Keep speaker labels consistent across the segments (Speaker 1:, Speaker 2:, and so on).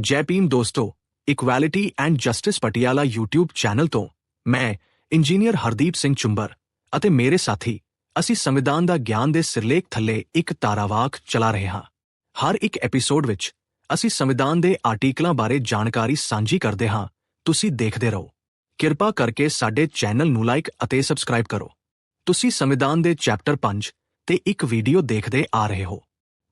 Speaker 1: ਜੈ ਭੀਮ ਦੋਸਤੋ, equality and justice Patiala YouTube channel ਤੋਂ ਮੈਂ ਇੰਜੀਨੀਅਰ ਹਰਦੀਪ ਸਿੰਘ ਚੁੰਬਰ ਅਤੇ ਮੇਰੇ ਸਾਥੀ, ਅਸੀਂ ਸੰਵਿਧਾਨ ਦਾ ਗਿਆਨ ਦੇ ਸਿਰਲੇਖ ਥੱਲੇ ਇੱਕ ਤਾਰਾਵਾਕ ਚਲਾ ਰਹੇ ਹਾਂ। ਹਰ ਇੱਕ ਐਪੀਸੋਡ ਵਿੱਚ ਅਸੀਂ ਸੰਵਿਧਾਨ ਦੇ ਆਰਟੀਕਲਾਂ ਬਾਰੇ ਜਾਣਕਾਰੀ ਸਾਂਝੀ ਕਰਦੇ ਹਾਂ। ਤੁਸੀਂ ਦੇਖਦੇ ਰਹੋ। ਕਿਰਪਾ ਕਰਕੇ ਸਾਡੇ ਚੈਨਲ ਨੂੰ ਲਾਈਕ ਅਤੇ ਸਬਸਕ੍ਰਾਈਬ ਕਰੋ। ਤੁਸੀਂ ਸੰਵਿਧਾਨ ਦੇ ਚੈਪਟਰ 5 ਤੇ ਇੱਕ ਵੀਡੀਓ ਦੇਖਦੇ ਆ ਰਹੇ ਹੋ।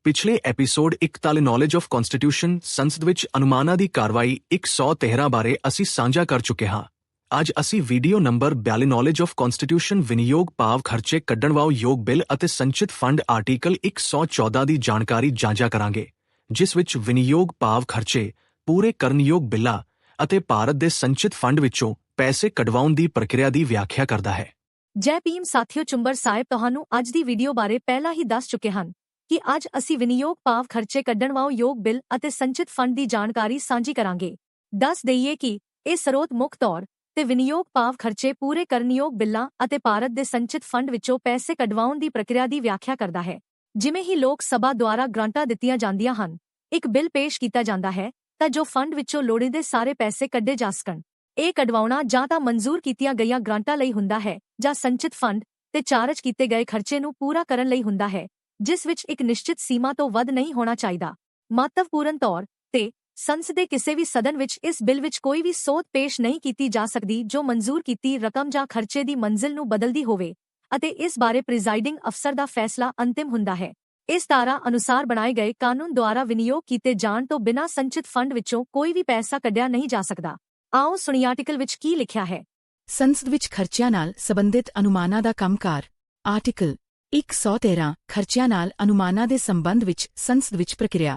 Speaker 1: ਪਿਛਲੇ ਐਪੀਸੋਡ 41 ਨੌਲੇਜ ਆਫ ਕਨਸਟੀਟਿਊਸ਼ਨ ਸੰਸਦ ਵਿੱਚ ਅਨੁਮਾਨਾਂ ਦੀ ਕਾਰਵਾਈ 113 ਬਾਰੇ ਅਸੀਂ ਸਾਂਝਾ ਕਰ ਚੁੱਕੇ ਹਾਂ। ਅੱਜ ਅਸੀਂ video number 42 knowledge of constitution ਵਿਨਿਯੋਗ ਭਾਵ ਖਰਚੇ ਕੱਢਣਵਾਓ ਯੋਗ ਬਿੱਲ ਅਤੇ ਸੰਚਿਤ ਫੰਡ ਆਰਟੀਕਲ 114 ਦੀ ਜਾਣਕਾਰੀ ਜਾਂਝਾ ਕਰਾਂਗੇ, ਜਿਸ ਵਿੱਚ ਵਿਨਿਯੋਗ ਭਾਵ ਖਰਚੇ, ਪੂਰੇ ਕਰਨਯੋਗ ਬਿੱਲਾਂ ਅਤੇ ਭਾਰਤ ਦੇ ਸੰਚਿਤ ਫੰਡ ਵਿੱਚੋਂ ਪੈਸੇ ਕਢਵਾਉਣ ਦੀ ਪ੍ਰਕਿਰਿਆ ਦੀ ਵਿਆਖਿਆ ਕਰਦਾ ਹੈ।
Speaker 2: ਜੈ ਭੀਮ, ਸਾਥਿਓ ਚੁੰਬਰ ਸਾਹਿਬ, ਤੁਹਾਨੂੰ ਅੱਜ ਦੀ ਵੀਡੀਓ ਬਾਰੇ ਪਹਿਲਾਂ ਹੀ ਦੱਸ ਚੁੱਕੇ ਹਨ। ਕਿ ਅੱਜ ਅਸੀਂ ਵਿਨਿਯੋਗ ਭਾਵ ਖਰਚੇ ਕੱਢਣ ਵਾਓ ਯੋਗ ਬਿੱਲ ਅਤੇ ਸੰਚਿਤ ਫੰਡ ਦੀ ਜਾਣਕਾਰੀ ਸਾਂਝੀ ਕਰਾਂਗੇ। ਦੱਸ ਦਈਏ ਕਿ ਇਹ ਸਰੋਤ ਮੁੱਖ ਤੌਰ ਤੇ ਵਿਨਿਯੋਗ ਭਾਵ ਖਰਚੇ ਪੂਰੇ ਕਰਨਯੋਗ ਬਿੱਲਾਂ ਅਤੇ ਭਾਰਤ ਦੇ ਸੰਚਿਤ ਫੰਡ ਵਿੱਚੋਂ ਪੈਸੇ ਕਢਵਾਉਣ ਦੀ ਪ੍ਰਕਿਰਿਆ ਦੀ ਵਿਆਖਿਆ ਕਰਦਾ ਹੈ। ਜਿਵੇਂ ਹੀ ਲੋਕ ਸਭਾ ਦੁਆਰਾ ਗ੍ਰਾਂਟਾਂ ਦਿੱਤੀਆਂ ਜਾਂਦੀਆਂ ਹਨ, ਇੱਕ ਬਿੱਲ ਪੇਸ਼ ਕੀਤਾ ਜਾਂਦਾ ਹੈ, ਤਾਂ ਜੋ ਫੰਡ ਵਿੱਚੋਂ ਲੋੜੀਂਦੇ ਸਾਰੇ ਪੈਸੇ ਕੱਢੇ ਜਾ ਸਕਣ। ਇਹ ਕਢਵਾਉਣਾ ਜਾਂ ਤਾਂ ਮਨਜ਼ੂਰ ਕੀਤੀਆਂ ਗਈਆਂ ਗ੍ਰਾਂਟਾਂ ਲਈ ਹੁੰਦਾ ਹੈ ਜਾਂ ਸੰਚਿਤ ਫੰਡ ਤੇ ਚਾਰਜ ਕੀਤੇ ਗਏ ਖਰਚੇ ਨੂੰ ਪੂਰਾ ਕਰਨ ਲਈ ਹੁੰਦਾ ਹੈ। ਜਿਸ ਵਿੱਚ ਇੱਕ ਨਿਸ਼ਚਿਤ ਸੀਮਾ ਤੋਂ ਵੱਧ ਨਹੀਂ ਹੋਣਾ ਚਾਹੀਦਾ। ਮਹੱਤਵਪੂਰਨ ਤੌਰ ਤੇ ਸੰਸਦ ਦੇ ਕਿਸੇ ਵੀ ਸਦਨ ਵਿੱਚ ਇਸ ਬਿੱਲ ਵਿੱਚ ਕੋਈ ਵੀ ਸੋਧ ਪੇਸ਼ ਨਹੀਂ ਕੀਤੀ ਜਾ ਸਕਦੀ ਜੋ ਮਨਜ਼ੂਰ ਕੀਤੀ ਰਕਮ ਜਾਂ ਖਰਚੇ ਦੀ ਮੰਜ਼ਿਲ ਨੂੰ ਬਦਲਦੀ ਹੋਵੇ ਅਤੇ ਇਸ ਬਾਰੇ ਪ੍ਰੀਜ਼ਾਈਡਿੰਗ ਅਫਸਰ ਦਾ ਫੈਸਲਾ ਅੰਤਿਮ ਹੁੰਦਾ ਹੈ। ਇਸ ਧਾਰਾ ਅਨੁਸਾਰ ਬਣਾਏ ਗਏ ਕਾਨੂੰਨ ਦੁਆਰਾ ਵਿਨਿਯੋਗ ਕੀਤੇ ਜਾਣ ਤੋਂ ਬਿਨਾਂ ਸੰਚਿਤ ਫੰਡ ਵਿੱਚੋਂ ਕੋਈ ਵੀ ਪੈਸਾ ਕੱਢਿਆ ਨਹੀਂ ਜਾ ਸਕਦਾ। ਆਓ ਸੁਣੀ ਆਰਟੀਕਲ ਵਿੱਚ ਕੀ ਲਿਖਿਆ ਹੈ।
Speaker 3: ਸੰਸਦ ਵਿੱਚ ਖਰਚਿਆਂ ਨਾਲ ਸੰਬੰਧਿਤ ਅਨੁਮਾਨਾਂ ਦਾ ਕੰਮਕਾਰ। ਆਰਟੀਕਲ 113 ਖਰਚਿਆਂ ਨਾਲ ਅਨੁਮਾਨਾਂ ਦੇ ਸੰਬੰਧ ਵਿੱਚ ਸੰਸਦ ਵਿੱਚ ਪ੍ਰਕਿਰਿਆ।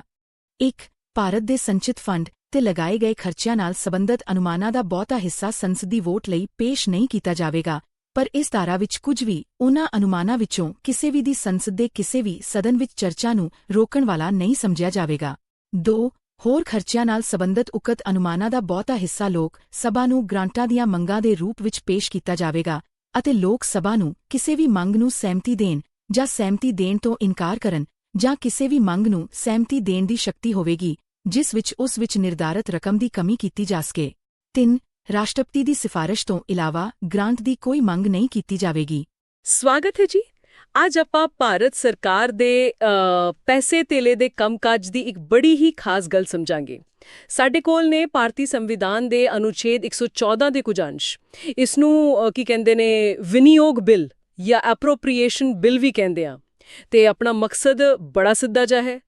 Speaker 3: 1 ਭਾਰਤ ਦੇ ਸੰਚਿਤ ਫੰਡ ਤੇ ਲਗਾਏ ਗਏ ਖਰਚਿਆਂ ਨਾਲ ਸੰਬੰਧਿਤ ਅਨੁਮਾਨਾਂ ਦਾ ਬਹੁਤਾ ਹਿੱਸਾ ਸੰਸਦ ਦੀ ਵੋਟ ਲਈ ਪੇਸ਼ ਨਹੀਂ ਕੀਤਾ ਜਾਵੇਗਾ, ਪਰ ਇਸ ਧਾਰਾ ਵਿੱਚ ਕੁਝ ਵੀ ਉਨ੍ਹਾਂ ਅਨੁਮਾਨਾਂ ਵਿੱਚੋਂ ਕਿਸੇ ਵੀ ਦੀ ਸੰਸਦ ਦੇ ਕਿਸੇ ਵੀ ਸਦਨ ਵਿੱਚ ਚਰਚਾ ਨੂੰ ਰੋਕਣ ਵਾਲਾ ਨਹੀਂ ਸਮਝਿਆ ਜਾਵੇਗਾ। 2 ਹੋਰ ਖਰਚਿਆਂ ਨਾਲ ਸੰਬੰਧਿਤ ਉਕਤ ਅਨੁਮਾਨਾਂ ਦਾ ਬਹੁਤਾ ਹਿੱਸਾ ਲੋਕ ਸਭਾ ਨੂੰ ਗ੍ਰਾਂਟਾਂ ਦੀਆਂ ਮੰਗਾਂ ਦੇ ਰੂਪ ਵਿੱਚ ਪੇਸ਼ ਕੀਤਾ ਜਾਵੇਗਾ ਅਤੇ ਲੋਕ ਸਭਾ ਨੂੰ ਕਿਸੇ ਵੀ ਮੰਗ ਨੂੰ ਸਹਿਮਤੀ ਦੇਣ ਜਾਂ ਸਹਿਮਤੀ ਦੇਣ ਤੋਂ ਇਨਕਾਰ ਕਰਨ ਜਾਂ ਕਿਸੇ ਵੀ ਮੰਗ ਨੂੰ ਸਹਿਮਤੀ ਦੇਣ ਦੀ ਸ਼ਕਤੀ ਹੋਵੇਗੀ, ਜਿਸ ਵਿੱਚ ਉਸ ਵਿੱਚ ਨਿਰਧਾਰਤ ਰਕਮ ਦੀ ਕਮੀ ਕੀਤੀ ਜਾ ਸਕੇ। 3 ਰਾਸ਼ਟਰਪਤੀ ਦੀ ਸਿਫਾਰਿਸ਼ ਤੋਂ ਇਲਾਵਾ ਗ੍ਰਾਂਟ ਦੀ ਕੋਈ ਮੰਗ ਨਹੀਂ ਕੀਤੀ ਜਾਵੇਗੀ।
Speaker 4: ਸਵਾਗਤ ਹੈ ਜੀ। ਅੱਜ ਆਪਾਂ ਭਾਰਤ ਸਰਕਾਰ ਦੇ ਪੈਸੇ ਤੇਲੇ ਦੇ ਕੰਮਕਾਜ ਦੀ ਇੱਕ ਬੜੀ ਹੀ ਖਾਸ ਗੱਲ ਸਮਝਾਂਗੇ। ਸਾਡੇ ਕੋਲ ਨੇ ਭਾਰਤੀ ਸੰਵਿਧਾਨ ਦੇ ਅਨੁਛੇਦ 114 ਦੇ ਕੁਝ ਅੰਸ਼। ਇਸ ਨੂੰ ਕੀ ਕਹਿੰਦੇ ਨੇ, ਵਿਨਿਯੋਗ ਬਿੱਲ ਜਾਂ ਐਪਰੋਪ੍ਰੀਏਸ਼ਨ ਬਿੱਲ ਵੀ ਕਹਿੰਦੇ ਆ। ਤੇ ਆਪਣਾ ਮਕਸਦ ਬੜਾ ਸਿੱਧਾ ਜਿਹਾ ਹੈ।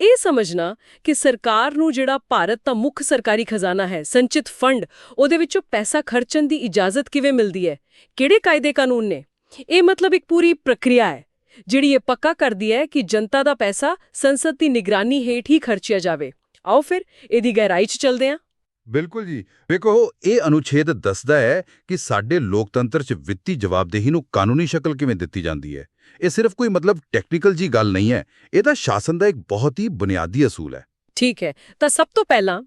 Speaker 4: ਇਹ ਸਮਝਣਾ ਕਿ ਸਰਕਾਰ ਨੂੰ ਜਿਹੜਾ ਭਾਰਤ ਦਾ ਮੁੱਖ ਸਰਕਾਰੀ ਖਜ਼ਾਨਾ ਹੈ, ਸੰਚਿਤ ਫੰਡ, ਉਹਦੇ ਵਿੱਚੋਂ ਪੈਸਾ ਖਰਚਣ ਦੀ ਇਜਾਜ਼ਤ ਕਿਵੇਂ ਮਿਲਦੀ ਹੈ? ਕਿਹੜੇ ਕਾਇਦੇ ਕਾਨੂੰਨ ਨੇ? ਇਹ ਮਤਲਬ ਇੱਕ ਪੂਰੀ ਪ੍ਰਕਿਰਿਆ ਹੈ, ਜਿਹੜੀ ਇਹ ਪੱਕਾ ਕਰਦੀ ਹੈ ਕਿ ਜਨਤਾ ਦਾ ਪੈਸਾ ਸੰਸਦ ਦੀ ਨਿਗਰਾਨੀ ਹੇਠ ਹੀ ਖਰਚਿਆ ਜਾਵੇ। ਆਓ ਫਿਰ ਇਹਦੀ ਗਹਿਰਾਈ 'ਚ ਚੱਲਦੇ ਹਾਂ
Speaker 5: ਬਿਲਕੁਲ ਜੀ। ਵੇਖੋ ਇਹ ਅਨੁਛੇਦ ਦੱਸਦਾ ਹੈ ਕਿ ਸਾਡੇ ਲੋਕਤੰਤਰ 'ਚ ਵਿੱਤੀ ਜਵਾਬਦੇਹੀ ਨੂੰ ਕਾਨੂੰਨੀ ਸ਼ਕਲ ਕਿਵੇਂ ਦਿੱਤੀ ਜਾਂਦੀ ਹੈ। ਇਹ ਸਿਰਫ ਕੋਈ ਮਤਲਬ ਟੈਕਨੀਕਲ ਜੀ ਗੱਲ ਨਹੀਂ ਹੈ। ਇਹ ਤਾਂ ਸ਼ਾਸਨ ਦਾ ਇੱਕ ਬਹੁਤ ਹੀ ਬੁਨਿਆਦੀ ਅਸੂਲ ਹੈ।
Speaker 4: ਠੀਕ ਹੈ। ਤਾਂ ਸਭ ਤੋਂ ਪਹਿਲਾਂ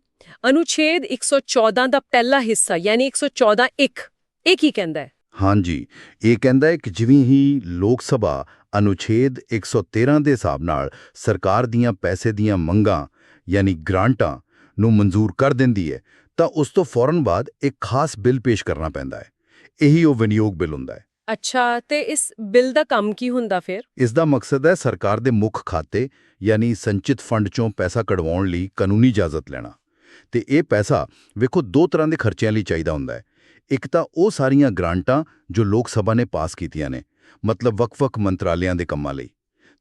Speaker 4: ਅਨੁਛੇਦ 114 ਦਾ ਪਹਿਲਾ ਹਿੱਸਾ ਯਾਨੀ 114 1 ਇਹ ਕੀ ਕਹਿੰਦਾ ਹੈ?
Speaker 5: ਹਾਂਜੀ ਇਹ ਕਹਿੰਦਾ ਹੈ ਕਿ ਜਿਵੇਂ ਹੀ ਲੋਕ ਸਭਾ ਅਨੁਛੇਦ 113 ਦੇ ਹਿਸਾਬ ਨਾਲ ਸਰਕਾਰ ਦੀਆਂ ਪੈਸੇ ਦੀਆਂ ਮੰਗਾਂ ਯਾਨੀ ਗ੍ਰਾਂਟਾਂ ਨੂੰ ਮਨਜ਼ੂਰ ਕਰ ਦਿੰਦੀ ਹੈ ਤਾਂ ਉਸ ਤੋਂ ਫੌਰਨ ਬਾਅਦ ਇੱਕ ਖਾਸ ਬਿੱਲ ਪੇਸ਼ ਕਰਨਾ ਪੈਂਦਾ ਹੈ। ਇਹੀ ਉਹ ਵਿਨਿਯੋਗ ਬਿੱਲ ਹੁੰਦਾ ਹੈ।
Speaker 4: ਅੱਛਾ ਤੇ ਇਸ ਬਿੱਲ ਦਾ ਕੰਮ ਕੀ ਹੁੰਦਾ ਫਿਰ?
Speaker 5: ਇਸ ਦਾ ਮਕਸਦ ਹੈ ਸਰਕਾਰ ਦੇ ਮੁੱਖ ਖਾਤੇ ਯਾਨੀ ਸੰਚਿਤ ਫੰਡ ਚੋਂ ਪੈਸਾ ਕਢਵਾਉਣ ਲਈ ਕਾਨੂੰਨੀ ਇਜਾਜ਼ਤ ਲੈਣਾ। ਤੇ ਇਹ ਪੈਸਾ ਵੇਖੋ ਦੋ ਤਰ੍ਹਾਂ ਦੇ ਖਰਚਿਆਂ ਲਈ ਚਾਹੀਦਾ ਹੁੰਦਾ ਹੈ। ਇੱਕ ਤਾਂ ਉਹ ਸਾਰੀਆਂ ਗ੍ਰਾਂਟਾਂ ਜੋ ਲੋਕ ਸਭਾ ਨੇ ਪਾਸ ਕੀਤੀਆਂ ਨੇ ਮਤਲਬ ਵੱਖ-ਵੱਖ ਮੰਤਰਾਲਿਆਂ ਦੇ ਕੰਮਾਂ ਲਈ।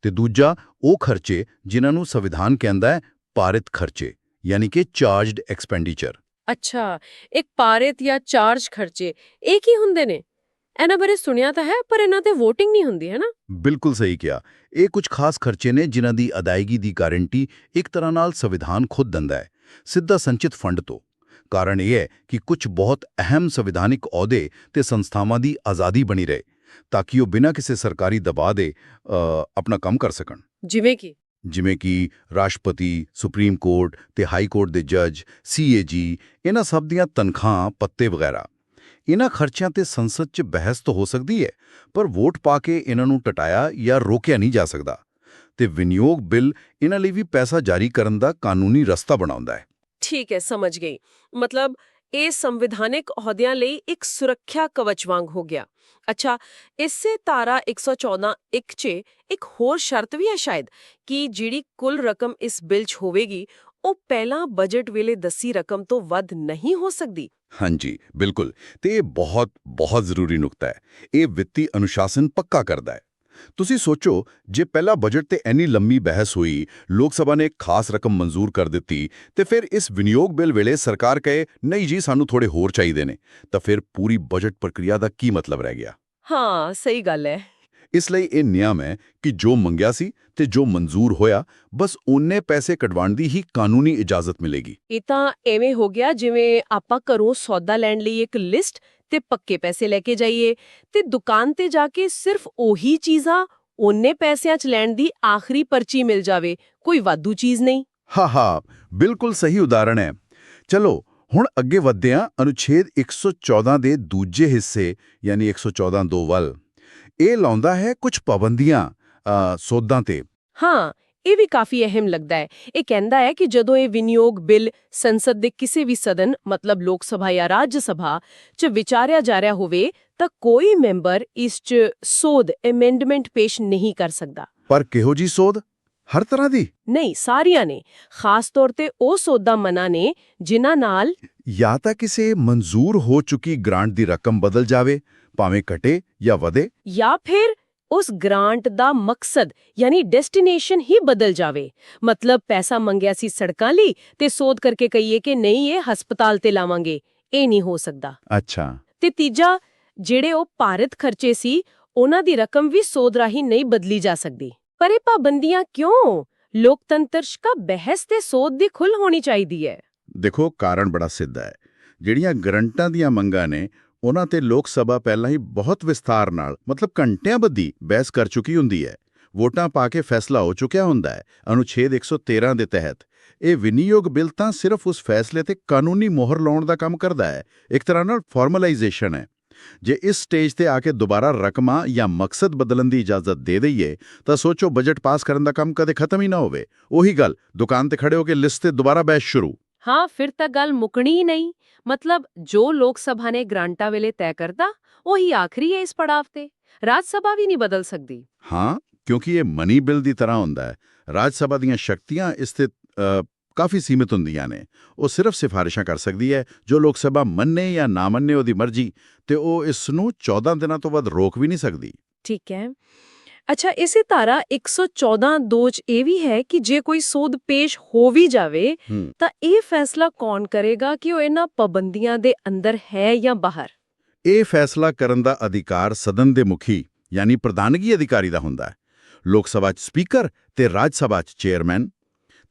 Speaker 5: ਤੇ ਦੂਜਾ ਉਹ ਖਰਚੇ ਜਿਨ੍ਹਾਂ ਨੂੰ ਸੰਵਿਧਾਨ ਕਹਿੰਦਾ ਹੈ ਪਾਰਿਤ ਖਰਚੇ ਯਾਨੀ ਕਿ ਚਾਰਜਡ ਐਕਸਪੈਂਡੀਚਰ
Speaker 4: ਅੱਛਾ ਇੱਕ ਪਾਰਿਤ ਜਾਂ ਚਾਰਜ ਖਰਚੇ ਇਹ ਕੀ ਹੁੰਦੇ ਨੇ ਇਹਨਾਂ ਬਾਰੇ ਸੁਣਿਆ ਤਾਂ ਹੈ ਪਰ ਇਹਨਾਂ ਤੇ VOTING ਨਹੀਂ ਹੁੰਦੀ ਹੈ ਨਾ
Speaker 5: ਬਿਲਕੁਲ ਸਹੀ ਕਿਹਾ ਇਹ ਕੁਝ ਖਾਸ ਖਰਚੇ ਨੇ ਜਿਨ੍ਹਾਂ ਦੀ ਅਦਾਇਗੀ ਦੀ ਗਾਰੰਟੀ ਇੱਕ ਤਰ੍ਹਾਂ ਨਾਲ ਸੰਵਿਧਾਨ ਖੁਦ ਦਿੰਦਾ ਹੈ ਸਿੱਧਾ ਸੰਚਿਤ ਫੰਡ ਤੋਂ ਕਾਰਨ ਇਹ ਹੈ ਕਿ ਕੁਝ ਬਹੁਤ ਅਹਿਮ ਸੰਵਿਧਾਨਿਕ ਅਹੁਦੇ ਤੇ ਸੰਸਥਾਵਾਂ ਦੀ ਆਜ਼ਾਦੀ ਬਣੀ ਰਹੇ ਤਾਂ ਕਿ ਉਹ ਬਿਨਾਂ ਕਿਸੇ ਸਰਕਾਰੀ ਦਬਾਅ ਦੇ ਆਪਣਾ ਕੰਮ ਕਰ ਸਕਣ
Speaker 4: ਜਿਵੇਂ ਕਿ
Speaker 5: ਜਿਵੇਂ ਕਿ ਰਾਸ਼ਟਰਪਤੀ, ਸੁਪਰੀਮ ਕੋਰਟ ਤੇ ਹਾਈ ਕੋਰਟ ਦੇ ਜੱਜ ਸੀਏਜੀ ਇਹਨਾਂ ਸਭ ਦੀਆਂ ਤਨਖਾਹਾਂ, ਪੱਤੇ ਵਗੈਰਾ। ਇਹਨਾਂ ਖਰਚਿਆਂ ਤੇ ਸੰਸਦ 'ਚ ਬਹਿਸ ਤਾਂ ਹੋ ਸਕਦੀ ਹੈ, ਪਰ ਵੋਟ ਪਾ ਕੇ ਇਹਨਾਂ ਨੂੰ ਟਟਾਇਆ ਜਾਂ ਰੋਕਿਆ ਨਹੀਂ ਜਾ ਸਕਦਾ। ਤੇ ਵਿਨਿਯੋਗ ਬਿੱਲ ਇਹਨਾਂ ਲਈ ਵੀ ਪੈਸਾ ਜਾਰੀ ਕਰਨ ਦਾ ਕਾਨੂੰਨੀ ਰਸਤਾ ਬਣਾਉਂਦਾ ਹੈ।
Speaker 4: ਠੀਕ ਹੈ, ਸਮਝ ਗਈ। ਮਤਲਬ ਇਹ ਸੰਵਿਧਾਨਿਕ ਅਹੁਦਿਆਂ ਲਈ ਇੱਕ ਸੁਰੱਖਿਆ ਕਵਚ ਵਾਂਗ ਹੋ ਗਿਆ। ਅੱਛਾ, ਇਸੇ ਤਾਰਾ 114 ਇੱਕ 'ਚ ਇੱਕ ਹੋਰ ਸ਼ਰਤ ਵੀ ਹੈ ਸ਼ਾਇਦ ਕਿ ਜਿਹੜੀ ਕੁੱਲ ਰਕਮ ਇਸ ਬਿੱਲ 'ਚ ਹੋਵੇਗੀ, ਉਹ ਪਹਿਲਾਂ ਬਜਟ ਵੇਲੇ ਦੱਸੀ ਰਕਮ ਤੋਂ ਵੱਧ ਨਹੀਂ ਹੋ ਸਕਦੀ।
Speaker 5: ਹਾਂਜੀ, ਬਿਲਕੁਲ। ਤੇ ਇਹ ਬਹੁਤ ਬਹੁਤ ਜ਼ਰੂਰੀ ਨੁਕਤਾ ਹੈ। ਇਹ ਵਿੱਤੀ ਅਨੁਸ਼ਾਸਨ ਪੱਕਾ ਕਰਦਾ ਹੈ। ਤੁਸੀਂ ਸੋਚੋ, ਜੇ ਪਹਿਲਾ ਬਜਟ ਤੇ ਇੰਨੀ ਲੰਮੀ ਬਹਿਸ ਹੋਈ, ਲੋਕ ਸਭਾ ਨੇ ਖਾਸ ਰਕਮ ਮਨਜ਼ੂਰ ਕਰ ਦਿੱਤੀ, ਤੇ ਫਿਰ ਇਸ ਵਿਨਿਯੋਗ ਬਿੱਲ ਵੇਲੇ ਸਰਕਾਰ ਕਹੇ, ਨਹੀਂ ਜੀ, ਸਾਨੂੰ ਥੋੜੇ ਹੋਰ ਚਾਹੀਦੇ ਨੇ, ਤਾਂ ਫਿਰ ਪੂਰੀ ਬਜਟ ਪ੍ਰਕਿਰਿਆ ਦਾ ਕੀ ਮਤਲਬ ਰਹਿ ਗਿਆ?
Speaker 4: ਹਾਂ, ਸਹੀ ਗੱਲ ਹੈ।
Speaker 5: ਇਸ ਲਈ ਇਹ ਨਿਯਮ ਹੈ ਕਿ ਜੋ ਮੰਗਿਆ ਸੀ ਤੇ ਜੋ ਮਨਜ਼ੂਰ ਹੋਇਆ ਬਸ ਉਹਨੇ ਪੈਸੇ ਕਢਵਾਉਣ ਦੀ ਹੀ ਕਾਨੂੰਨੀ ਇਜਾਜ਼ਤ ਮਿਲੇਗੀ।
Speaker 4: ਇਹ ਤਾਂ ਐਵੇਂ ਹੋ ਗਿਆ ਜਿਵੇਂ ਆਪਾਂ ਘਰੋਂ ਸੌਦਾ ਲੈਣ ਲਈ ਇੱਕ ਲਿਸਟ ਤੇ ਪੱਕੇ ਪੈਸੇ ਲੈ ਕੇ ਜਾਈਏ ਤੇ ਦੁਕਾਨ ਤੇ ਜਾ ਕੇ ਸਿਰਫ ਉਹੀ ਚੀਜ਼ਾਂ ਉਹਨੇ ਪੈਸਿਆਂ 'ਚ ਲੈਣ ਦੀ ਆਖਰੀ ਪਰਚੀ ਮਿਲ ਜਾਵੇ ਕੋਈ ਵਾਧੂ ਚੀਜ਼ ਨਹੀਂ।
Speaker 5: ਹਾ ਹਾ ਬਿਲਕੁਲ ਸਹੀ ਉਦਾਹਰਣ ਹੈ। ਚਲੋ ਹੁਣ ਅੱਗੇ ਵਧਦੇ ਹਾਂ ਅਨੁਛੇਦ 114 ਦੇ ਦੂਜੇ ਹਿੱਸੇ ਯਾਨੀ 114 ਦੋ ਵੱਲ। ਇਹ ਲਾਉਂਦਾ ਹੈ ਕੁਝ ਪਾਬੰਦੀਆਂ ਸੋਧਾਂ ਤੇ।
Speaker 4: ਹਾਂ ਇਹ ਵੀ ਕਾਫੀ ਅਹਿਮ ਲੱਗਦਾ ਹੈ। ਇਹ ਕਹਿੰਦਾ ਹੈ ਕਿ ਜਦੋਂ ਇਹ ਵਿਨਿਯੋਗ ਬਿੱਲ ਸੰਸਦ ਦੇ ਕਿਸੇ ਵੀ ਸਦਨ ਮਤਲਬ ਲੋਕ ਸਭਾ ਜਾਂ ਰਾਜ ਸਭਾ 'ਚ ਵਿਚਾਰਿਆ ਜਾ ਰਿਹਾ ਹੋਵੇ ਤਾਂ ਕੋਈ ਮੈਂਬਰ ਇਸ 'ਚ ਸੋਧ ਅਮੈਂਡਮੈਂਟ ਪੇਸ਼ ਨਹੀਂ ਕਰ ਸਕਦਾ।
Speaker 5: ਪਰ ਕਿਹੋ ਜੀ ਸੋਧ? ਹਰ ਤਰ੍ਹਾਂ ਦੀ?
Speaker 4: ਨਹੀਂ ਸਾਰੀਆਂ ਨੇ। ਖਾਸ ਤੌਰ ਤੇ ਉਹ ਸੋਧਾਂ ਮਨਾ ਨੇ ਜਿਨ੍ਹਾਂ ਨਾਲ
Speaker 5: ਜਾਂ ਤਾਂ ਕਿਸੇ ਮਨਜ਼ੂਰ ਹੋ ਚੁੱਕੀ ਗ੍ਰਾਂਟ ਦੀ ਰਕਮ ਬਦਲ ਜਾਵੇ ਭਾਵੇਂ ਘਟੇ ਜਾਂ ਵਧੇ।
Speaker 4: ਜਾਂ ਫਿਰ ਉਸ ਗ੍ਰਾਂਟ ਦਾ ਮਕਸਦ ਯਾਨੀ ਡੈਸਟੀਨੇਸ਼ਨ ਹੀ ਬਦਲ ਜਾਵੇ। ਮਤਲਬ ਪੈਸਾ ਮੰਗਿਆ ਸੀ ਸੜਕਾਂ ਲਈ ਤੇ ਸੋਧ ਕਰਕੇ ਕਹੀਏ ਕਿ ਨਹੀਂ ਇਹ ਹਸਪਤਾਲ ਤੇ ਲਾਵਾਂਗੇ। ਇਹ ਨਹੀਂ ਹੋ ਸਕਦਾ।
Speaker 5: ਅੱਛਾ।
Speaker 4: ਤੇ ਤੀਜਾ ਜਿਹੜੇ ਉਹ ਭਾਰਤ ਖਰਚੇ ਸੀ ਉਹਨਾਂ ਦੀ ਰਕਮ ਵੀ ਸੋਧ ਰਾਹੀਂ ਨਹੀਂ ਬਦਲੀ ਜਾ ਸਕਦੀ। ਪਰ ਇਹ ਪਾਬੰਦੀਆਂ ਕਿਉਂ? ਲੋਕਤੰਤਰ 'ਚ ਬਹਿਸ ਤੇ ਸੋਧ ਦੀ ਖੁੱਲ ਹੋਣੀ ਚਾਹੀਦੀ ਹੈ।
Speaker 5: ਦੇਖੋ, ਕਾਰਨ ਬੜਾ ਸਿੱਧਾ ਹੈ। ਜਿਹੜੀਆਂ ਗਰੰਟਾਂ ਦੀਆਂ ਮੰਗਾਂ ਨੇ, ਉਹਨਾਂ ਤੇ ਲੋਕ ਸਭਾ ਪਹਿਲਾਂ ਹੀ ਬਹੁਤ ਵਿਸਥਾਰ ਨਾਲ, ਮਤਲਬ ਘੰਟਿਆਂ ਬੱਧੀ ਬਹਿਸ ਕਰ ਚੁੱਕੀ ਹੁੰਦੀ ਹੈ। ਵੋਟਾਂ ਪਾ ਕੇ ਫੈਸਲਾ ਹੋ ਚੁੱਕਿਆ ਹੁੰਦਾ ਹੈ, ਅਨੁਛੇਦ 113 ਦੇ ਤਹਿਤ। ਇਹ ਵਿਨੀਯੋਗ ਬਿੱਲ ਤਾਂ ਸਿਰਫ ਉਸ ਫੈਸਲੇ ਤੇ ਕਾਨੂੰਨੀ ਮੋਹਰ ਲਾਉਣ ਦਾ ਕੰਮ ਕਰਦਾ ਹੈ। ਇੱਕ ਤਰ੍ਹਾਂ ਨਾਲ ਫਾਰਮਲਾਈਜੇਸ਼ਨ ਹੈ। ਜੇ ਇਸ ਸਟੇਜ ਤੇ ਆ ਕੇ ਦੁਬਾਰਾ ਰਕਮਾਂ ਜਾਂ ਮਕਸਦ ਬਦਲਣ ਦੀ ਇਜਾਜ਼ਤ ਦੇ ਦਈਏ ਤਾਂ ਸੋਚੋ ਬਜਟ ਪਾਸ ਕਰਨ ਦਾ ਕੰਮ ਕਦੇ ਖਤਮ ਹੀ ਨਾ ਹੋਵੇ। ਉਹੀ ਗੱਲ ਦੁਕਾਨ ਤੇ ਖੜੇ ਹੋ ਕੇ ਲਿਸਟ ਤੇ ਦੁਬਾਰਾ ਬਹਿਸ ਸ਼ੁਰੂ।
Speaker 4: ਹਾਂ ਫਿਰ ਤਾਂ ਗੱਲ ਮੁਕਣੀ ਹੀ ਨਹੀਂ। ਮਤਲਬ ਜੋ ਲੋਕ ਸਭਾ ਨੇ ਗ੍ਰਾਂਟਾਂ ਵੇਲੇ ਤੈਅ ਕਰਦਾ ਉਹੀ ਆਖਰੀ ਹੈ ਇਸ ਪੜਾਵ ਤੇ। ਰਾਜ ਸਭਾ ਵੀ ਨਹੀਂ ਬਦਲ ਸਕਦੀ।
Speaker 5: ਹਾਂ ਕਿਉਂਕਿ ਇਹ ਮਨੀ ਬਿੱਲ ਦੀ ਤਰ੍ਹਾਂ ਹੁੰਦਾ ਹੈ। ਰਾਜ ਸਭਾ ਦੀਆਂ ਸ਼ਕਤੀਆਂ ਇਸ ਤੇ ਕਾਫੀ ਸੀਮਿਤ ਹੁੰਦੀਆਂ ਨੇ। ਉਹ ਸਿਰਫ ਸਿਫਾਰਿਸ਼ਾਂ ਕਰ ਸਕਦੀ ਹੈ ਜੋ ਲੋਕ ਸਭਾ ਮੰਨੇ ਜਾਂ ਨਾ ਮੰਨੇ ਉਹਦੀ ਮਰਜ਼ੀ ਤੇ ਉਹ ਇਸ ਨੂੰ 14 ਦਿਨਾਂ ਤੋਂ ਵੱਧ ਰੋਕ ਵੀ ਨਹੀਂ ਸਕਦੀ।
Speaker 4: ਠੀਕ ਹੈ। ਅੱਛਾ ਇਸੇ ਧਾਰਾ 114 ਦੋ 'ਚ ਇਹ ਵੀ ਹੈ ਕਿ ਜੇ ਕੋਈ ਸੋਧ ਪੇਸ਼ ਹੋ ਵੀ ਜਾਵੇ ਤਾਂ ਇਹ ਫੈਸਲਾ ਕੌਣ ਕਰੇਗਾ ਕਿ ਉਹ ਇਹਨਾਂ ਪਾਬੰਦੀਆਂ ਦੇ ਅੰਦਰ ਹੈ ਜਾਂ ਬਾਹਰ?
Speaker 5: ਇਹ ਫੈਸਲਾ ਕਰਨ ਦਾ ਅਧਿਕਾਰ ਸਦਨ ਦੇ ਮੁਖੀ ਯਾਨੀ ਪ੍ਰਧਾਨਗੀ ਅਧਿਕਾਰੀ ਦਾ ਹੁੰਦਾ ਹੈ। ਲੋਕ ਸਭਾ 'ਚ ਸਪੀਕਰ ਤੇ ਰਾਜ ਸਭਾ 'ਚ ਚੇਅਰਮੈਨ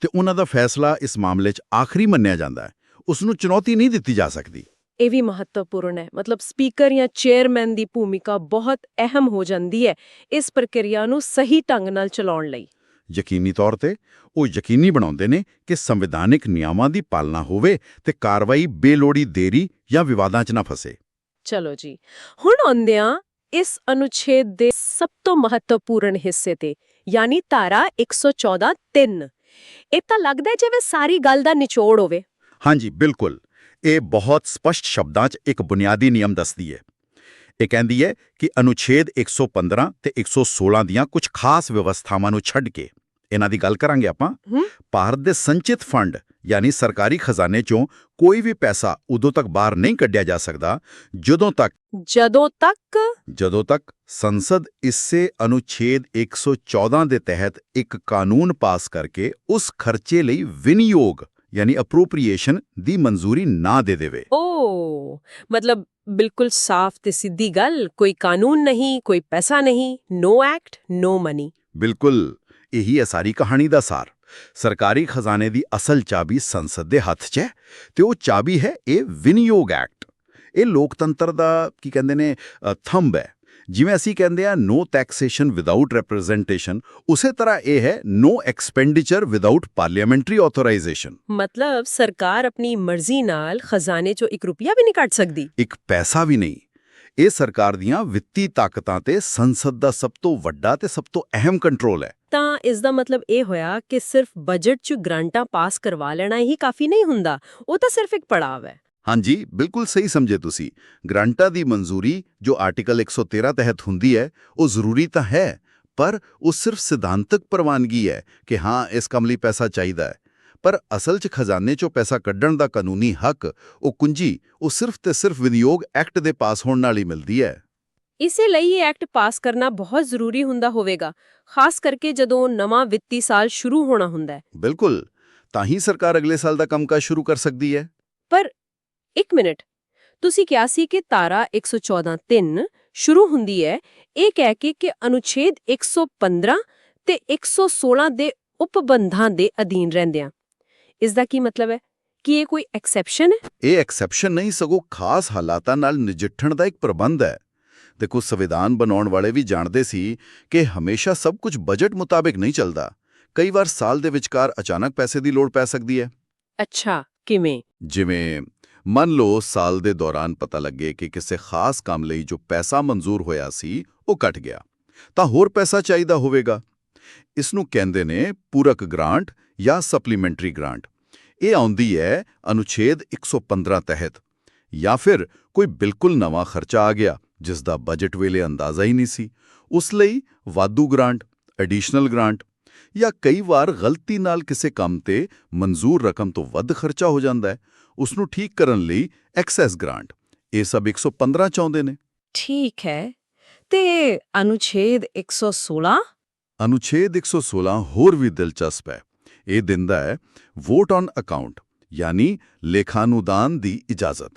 Speaker 5: ਤੇ ਉਹਨਾਂ ਦਾ ਫੈਸਲਾ ਇਸ ਮਾਮਲੇ 'ਚ ਆਖਰੀ ਮੰਨਿਆ ਜਾਂਦਾ ਹੈ। ਉਸ ਨੂੰ ਚੁਣੌਤੀ ਨਹੀਂ ਦਿੱਤੀ ਜਾ ਸਕਦੀ।
Speaker 4: ਇਹ ਵੀ ਮਹੱਤਵਪੂਰਨ ਹੈ। ਮਤਲਬ ਸਪੀਕਰ ਜਾਂ ਚੇਅਰਮੈਨ ਦੀ ਭੂਮਿਕਾ ਬਹੁਤ ਅਹਿਮ ਹੋ ਜਾਂਦੀ ਹੈ ਇਸ ਪ੍ਰਕਿਰਿਆ ਨੂੰ ਸਹੀ ਢੰਗ ਨਾਲ ਚਲਾਉਣ ਲਈ।
Speaker 5: ਯਕੀਨੀ ਤੌਰ ਤੇ ਉਹ ਯਕੀਨੀ ਬਣਾਉਂਦੇ ਨੇ ਕਿ ਸੰਵਿਧਾਨਿਕ ਨਿਯਮਾਂ ਦੀ ਪਾਲਣਾ ਹੋਵੇ ਤੇ ਕਾਰਵਾਈ ਬੇਲੋੜੀ ਦੇਰੀ ਜਾਂ ਵਿਵਾਦਾਂ 'ਚ ਨਾ ਫਸੇ।
Speaker 4: ਚਲੋ ਜੀ ਹੁਣ ਆਉਂਦਿਆਂ ਇਸ ਅਨੁਛੇਦ ਦੇ ਸਭ ਤੋਂ ਮਹੱਤਵਪੂਰਨ ਹਿੱਸੇ ਤੇ ਯਾਨੀ ਧਾਰਾ 114 3 ਇਹ ਤਾਂ ਲੱਗਦਾ ਜਿਵੇਂ ਸਾਰੀ ਗੱਲ ਦਾ ਨਿਚੋੜ ਹੋਵੇ।
Speaker 5: ਹਾਂਜੀ ਬਿਲਕੁਲ। ਇਹ ਬਹੁਤ ਸਪਸ਼ਟ ਸ਼ਬਦਾਂ 'ਚ ਇੱਕ ਬੁਨਿਆਦੀ ਨਿਯਮ ਦੱਸਦੀ ਹੈ। ਇਹ ਕਹਿੰਦੀ ਹੈ ਕਿ ਅਨੁਛੇਦ 115 ਤੇ 116 ਦੀਆਂ ਕੁਝ ਖਾਸ ਵਿਵਸਥਾਵਾਂ ਨੂੰ ਛੱਡ ਕੇ ਇਹਨਾਂ ਦੀ ਗੱਲ ਕਰਾਂਗੇ ਆਪਾਂ। ਭਾਰਤ ਦੇ ਸੰਚਿਤ ਫੰਡ ਯਾਨੀ ਸਰਕਾਰੀ ਖਜ਼ਾਨੇ 'ਚੋਂ ਕੋਈ ਵੀ ਪੈਸਾ ਉਦੋਂ ਤੱਕ ਬਾਹਰ ਨਹੀਂ ਕੱਢਿਆ ਜਾ ਸਕਦਾ ਜਦੋਂ ਤੱਕ
Speaker 4: ਜਦੋਂ ਤੱਕ
Speaker 5: ਜਦੋਂ ਤੱਕ ਸੰਸਦ ਇਸੇ ਅਨੁਛੇਦ 114 ਦੇ ਤਹਿਤ ਇੱਕ ਕਾਨੂੰਨ ਪਾਸ ਕਰਕੇ ਉਸ ਖਰਚੇ ਲਈ ਵਿਨਿਯੋਗ ਯਾਨੀ ਅਪਰੋਪਰੀਏਸ਼ਨ ਦੀ ਮਨਜ਼ੂਰੀ ਨਾ ਦੇ ਦੇਵੇ।
Speaker 4: ਓ ਮਤਲਬ ਬਿਲਕੁਲ ਸਾਫ਼ ਤੇ ਸਿੱਧੀ ਗੱਲ ਕੋਈ ਕਾਨੂੰਨ ਨਹੀਂ ਕੋਈ ਪੈਸਾ ਨਹੀਂ ਨੋ ਐਕਟ ਨੋ ਮਨੀ
Speaker 5: ਬਿਲਕੁਲ ਇਹੀ ਹੈ ਸਾਰੀ ਕਹਾਣੀ ਦਾ ਸਾਰ। ਸਰਕਾਰੀ ਖਜ਼ਾਨੇ ਦੀ ਅਸਲ ਚਾਬੀ ਸੰਸਦ ਦੇ ਹੱਥ 'ਚ ਹੈ ਤੇ ਉਹ ਚਾਬੀ ਹੈ ਇਹ ਵਿਨਿਯੋਗ ਐਕਟ। ਇਹ ਲੋਕਤੰਤਰ ਦਾ ਕੀ ਕਹਿੰਦੇ ਨੇ ਥੰਬ ਹੈ। ਜਿਵੇਂ ਅਸੀਂ ਕਹਿੰਦੇ ਆ ਨੋ ਟੈਕਸੇਸ਼ਨ ਵਿਦਆਊਟ ਰਿਪਰੈਜ਼ੈਂਟੇਸ਼ਨ ਉਸੇ ਤਰ੍ਹਾਂ ਇਹ ਹੈ no expenditure without parliamentary authorisation
Speaker 4: ਮਤਲਬ ਸਰਕਾਰ ਆਪਣੀ ਮਰਜ਼ੀ ਨਾਲ ਖਜ਼ਾਨੇ ਚੋਂ ਇੱਕ ਰੁਪਿਆ ਵੀ ਨਹੀਂ ਕੱਢ ਸਕਦੀ।
Speaker 5: ਇੱਕ ਪੈਸਾ ਵੀ ਨਹੀਂ। ਇਹ ਸਰਕਾਰ ਦੀਆਂ ਵਿੱਤੀ ਤਾਕਤਾਂ ਤੇ ਸੰਸਦ ਦਾ ਸਭ ਤੋਂ ਵੱਡਾ ਤੇ ਸਭ ਤੋਂ ਅਹਿਮ ਕੰਟਰੋਲ ਹੈ।
Speaker 4: ਤਾਂ ਇਸ ਦਾ ਮਤਲਬ ਇਹ ਹੋਇਆ ਕਿ ਸਿਰਫ ਬਜਟ 'ਚ ਗ੍ਰਾਂਟਾਂ ਪਾਸ ਕਰਵਾ ਲੈਣਾ ਹੀ ਕਾਫੀ ਨਹੀਂ ਹੁੰਦਾ ਉਹ ਤਾਂ ਸਿਰਫ ਇੱਕ ਪੜਾਅ ਹੈ।
Speaker 5: ਹਾਂਜੀ ਬਿਲਕੁਲ ਸਹੀ ਸਮਝੇ ਤੁਸੀਂ। ਗ੍ਰਾਂਟਾਂ ਦੀ ਮਨਜ਼ੂਰੀ ਜੋ ਆਰਟੀਕਲ 113 ਤਹਿਤ ਹੁੰਦੀ ਹੈ ਉਹ ਜ਼ਰੂਰੀ ਤਾਂ ਹੈ ਪਰ ਉਹ ਸਿਰਫ ਸਿਧਾਂਤਕ ਪ੍ਰਵਾਨਗੀ ਹੈ ਕਿ ਹਾਂ ਇਸ ਕੰਮ ਲਈ ਪੈਸਾ ਚਾਹੀਦਾ ਹੈ। ਪਰ ਅਸਲ 'ਚ ਖਜ਼ਾਨੇ 'ਚੋਂ ਪੈਸਾ ਕੱਢਣ ਦਾ ਕਾਨੂੰਨੀ ਹੱਕ ਉਹ ਕੁੰਜੀ ਉਹ ਸਿਰਫ ਤੇ ਸਿਰਫ ਵਿਨਿਯੋਗ ਐਕਟ ਦੇ ਪਾਸ ਹੋਣ ਨਾਲ ਹੀ ਮਿਲਦੀ ਹੈ।
Speaker 4: ਇਸੇ ਲਈ ਇਹ ਐਕਟ ਪਾਸ ਕਰਨਾ ਬਹੁਤ ਜ਼ਰੂਰੀ ਹੁੰਦਾ ਹੋਵੇਗਾ ਖਾਸ ਕਰਕੇ ਜਦੋਂ ਨਵਾਂ ਵਿੱਤੀ ਸਾਲ ਸ਼ੁਰੂ ਹੋਣਾ ਹੁੰਦਾ ਹੈ।
Speaker 5: ਬਿਲਕੁਲ। ਤਾਂ ਹੀ ਸਰਕਾਰ ਅਗਲੇ ਸਾਲ ਦਾ ਕੰਮਕਾਜ ਸ਼ੁਰੂ ਕਰ ਸਕਦੀ ਹੈ।
Speaker 4: ਪਰ ਇੱਕ ਮਿੰਟ ਤੁਸੀਂ ਕਿਹਾ ਸੀ ਕਿ ਤਾਰਾ 114.3 ਸ਼ੁਰੂ ਹੁੰਦੀ ਹੈ ਇਹ ਕਹਿ ਕੇ ਕਿ ਅਨੁਛੇਦ 115 ਤੇ 116 ਦੇ ਉਪਬੰਧਾਂ ਦੇ ਅਧੀਨ ਰਹਿੰਦਿਆਂ ਇਸ ਦਾ ਕੀ ਮਤਲਬ ਹੈ? ਕਿ ਇਹ ਕੋਈ ਐਕਸੈਪਸ਼ਨ ਹੈ?
Speaker 5: ਇਹ ਐਕਸੈਪਸ਼ਨ ਨਹੀਂ ਸਗੋਂ ਖਾਸ ਹਾਲਾਤਾਂ ਨਾਲ ਨਜਿੱਠਣ ਦਾ ਇੱਕ ਪ੍ਰਬੰਧ ਹੈ। ਦੇਖੋ ਸੰਵਿਧਾਨ ਬਣਾਉਣ ਵਾਲੇ ਵੀ ਜਾਣਦੇ ਸੀ ਕਿ ਹਮੇਸ਼ਾ ਸਭ ਕੁਝ ਬਜਟ ਮੁਤਾਬਿਕ ਨਹੀਂ ਚੱਲਦਾ। ਕਈ ਵਾਰ ਸਾਲ ਦੇ ਵਿਚਕਾਰ ਅਚਾਨਕ ਪੈਸੇ ਦੀ ਲੋੜ ਪੈ ਸਕਦੀ ਹੈ।
Speaker 4: ਅੱਛਾ ਕਿਵੇਂ?
Speaker 5: ਜਿਵੇਂ ਮੰਨ ਲਓ ਸਾਲ ਦੇ ਦੌਰਾਨ ਪਤਾ ਲੱਗੇ ਕਿ ਕਿਸੇ ਖਾਸ ਕੰਮ ਲਈ ਜੋ ਪੈਸਾ ਮਨਜ਼ੂਰ ਹੋਇਆ ਸੀ ਉਹ ਘਟ ਗਿਆ। ਤਾਂ ਹੋਰ ਪੈਸਾ ਚਾਹੀਦਾ ਹੋਵੇਗਾ। ਇਸ ਨੂੰ ਕਹਿੰਦੇ ਨੇ ਪੂਰਕ ਗ੍ਰਾਂਟ ਜਾਂ ਸਪਲੀਮੈਂਟਰੀ ਗ੍ਰਾਂਟ ਇਹ ਆਉਂਦੀ ਹੈ ਅਨੁਛੇਦ 115 ਤਹਿਤ। ਜਾਂ ਫਿਰ ਕੋਈ ਬਿਲਕੁਲ ਨਵਾਂ ਖਰਚਾ ਆ ਗਿਆ ਜਿਸ ਦਾ ਬਜਟ ਵੇਲੇ ਅੰਦਾਜ਼ਾ ਹੀ ਨਹੀਂ ਸੀ। ਉਸ ਲਈ ਵਾਧੂ ਗ੍ਰਾਂਟ ਐਡੀਸ਼ਨਲ ਗ੍ਰਾਂਟ ਜਾਂ ਕਈ ਵਾਰ ਗਲਤੀ ਨਾਲ ਕਿਸੇ ਕੰਮ ਤੇ ਮਨਜ਼ੂਰ ਰਕਮ ਤੋਂ ਵੱਧ ਖਰਚਾ ਹੋ ਜਾਂਦਾ ਹੈ ਉਸ ਨੂੰ ਠੀਕ ਕਰਨ ਲਈ ਐਕਸੈਸ ਗ੍ਰਾਂਟ ਇਹ ਸਭ 115 ਚਾਹੁੰਦੇ ਨੇ।
Speaker 4: ਠੀਕ ਹੈ। ਤੇ ਅਨੁਛੇਦ 116
Speaker 5: ਅਨੁਛੇਦ 116 ਹੋਰ ਵੀ ਦਿਲਚਸਪ ਹੈ। ਇਹ ਦਿੰਦਾ ਹੈ ਵੋਟ ਔਨ ਅਕਾਊਂਟ ਯਾਨੀ ਲੇਖਾਨੁਦਾਨ ਦੀ ਇਜਾਜ਼ਤ।